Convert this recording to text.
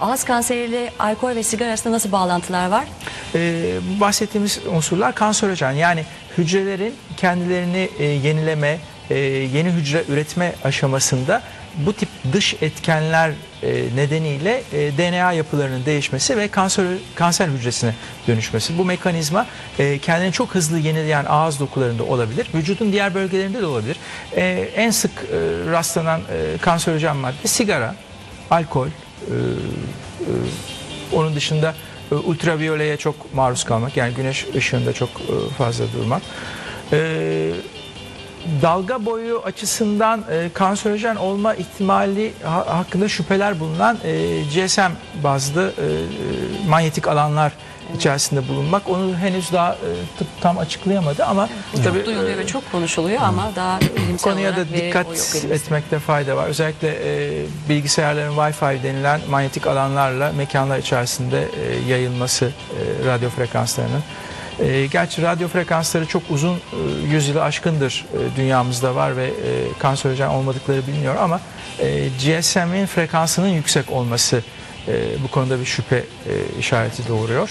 Ağız kanseriyle alkol ve sigara arasında nasıl bağlantılar var? Ee, bahsettiğimiz unsurlar kanserojen yani hücrelerin kendilerini e, yenileme, e, yeni hücre üretme aşamasında bu tip dış etkenler e, nedeniyle e, DNA yapılarının değişmesi ve kanser kanser hücresine dönüşmesi. Bu mekanizma e, kendini çok hızlı yenileyen ağız dokularında olabilir. Vücudun diğer bölgelerinde de olabilir. E, en sık e, rastlanan e, kanserojen madde sigara, alkol, onun dışında e, ultraviyoleye çok maruz kalmak yani güneş ışığında çok e, fazla durmak. E, dalga boyu açısından e, kanserojen olma ihtimali ha- hakkında şüpheler bulunan e, GSM bazlı e, e, manyetik alanlar içerisinde bulunmak onu henüz daha e, tıp tam açıklayamadı ama Çok tabii duyuluyor e, ve çok konuşuluyor ama daha bilimsel konuya da dikkat etmekte fayda var. Özellikle e, bilgisayarların Wi-Fi denilen manyetik alanlarla mekanlar içerisinde e, yayılması e, radyo frekanslarının. E, gerçi radyo frekansları çok uzun, e, yüzyılı aşkındır e, dünyamızda var ve e, kanserojen olmadıkları biliniyor ama e, GSM'in frekansının yüksek olması e, bu konuda bir şüphe e, işareti doğuruyor.